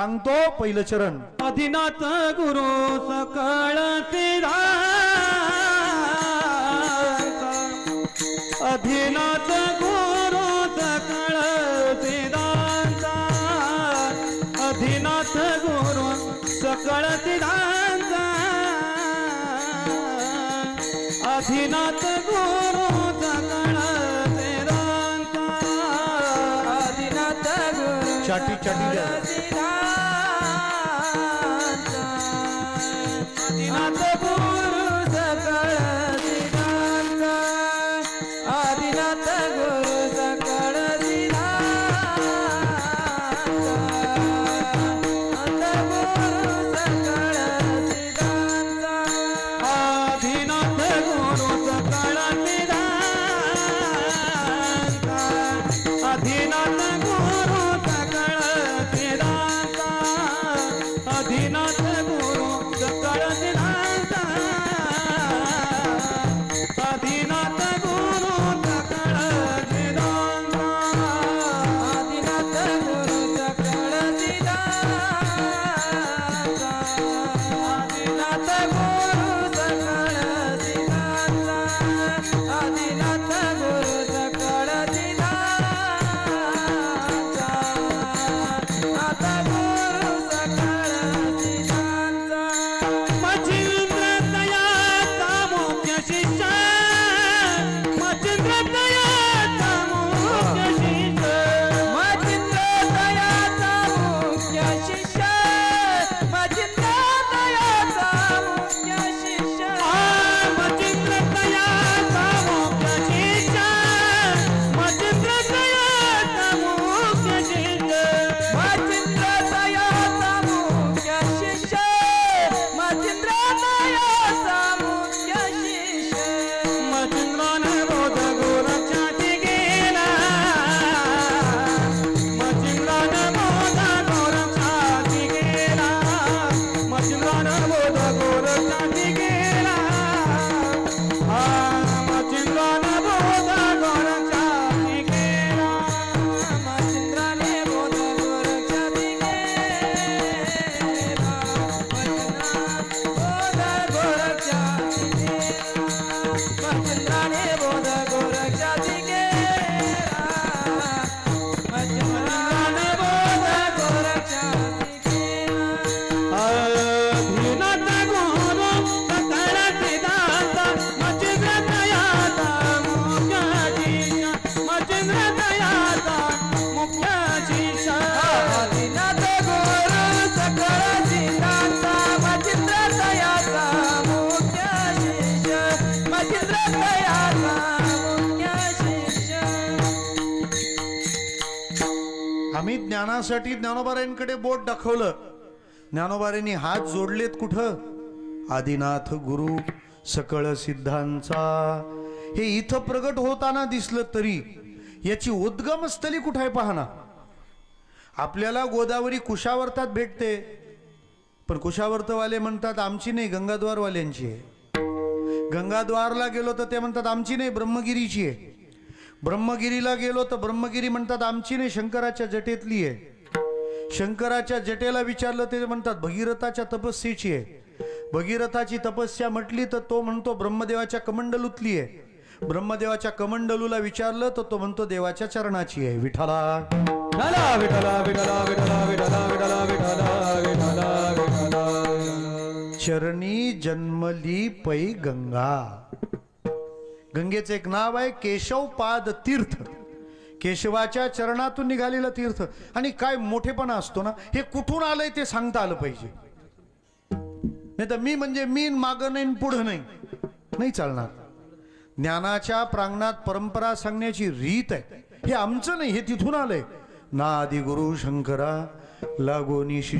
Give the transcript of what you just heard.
सांगतो पहिलं चरण. आदिनाथ गुरु सकळ तिरा. अधिनाथ गुरु सकळ सिद्धांता अधिनाथ गुरु सकळ सिद्धांता अधिनाथ गुरु चाटी चाटी द्या. आम्ही ज्ञानासाठी ज्ञानोबाऱ्यांकडे बोट दाखवलं. ज्ञानोबारांनी हात जोडलेत कुठं? आदिनाथ गुरु सकळ सिद्धांचा. हे इथं प्रगट होताना दिसलं तरी याची उद्गमस्थली कुठं आहे पाहना. आपल्याला गोदावरी कुशावर्तात भेटते. पण कुशावर्तवाले म्हणतात आमची नाही गंगाद्वारवाल्यांची आहे. गंगाद्वारला गेलो तर ते म्हणतात आमची नाही ब्रह्मगिरीची आहे. ब्रह्मगिरीला गेलो तर ब्रह्मगिरी म्हणतात आमची नाही शंकराच्या जटेतली आहे. शंकराच्या जटेला विचारलं ते म्हणतात भगीरथाच्या तपस्येची आहे. भगीरथाची तपस्या म्हटली तर तो म्हणतो ब्रह्मदेवाच्या कमंडलूतली आहे. ब्रह्मदेवाच्या कमंडलूला विचारलं तर तो म्हणतो देवाच्या चरणाची आहे विठाला विठाला विठाला विठाला विठाला विठाला विठाला चरणी जन्मली पै गंगा. गंगेचं एक नाव आहे केशवपाद तीर्थ. केशवाच्या चरणातून निघालेलं तीर्थ. आणि काय मोठेपणा असतो ना हे कुठून आलंय ते सांगता आलं पाहिजे. नाही तर मी म्हणजे मी मागं नाही पुढं नाही. नाही चालणार. ज्ञानाच्या प्रांगणात परंपरा सांगण्याची रीत आहे. हे आमचं नाही हे तिथून आलंय. ना आदि गुरु शंकरा लागोनी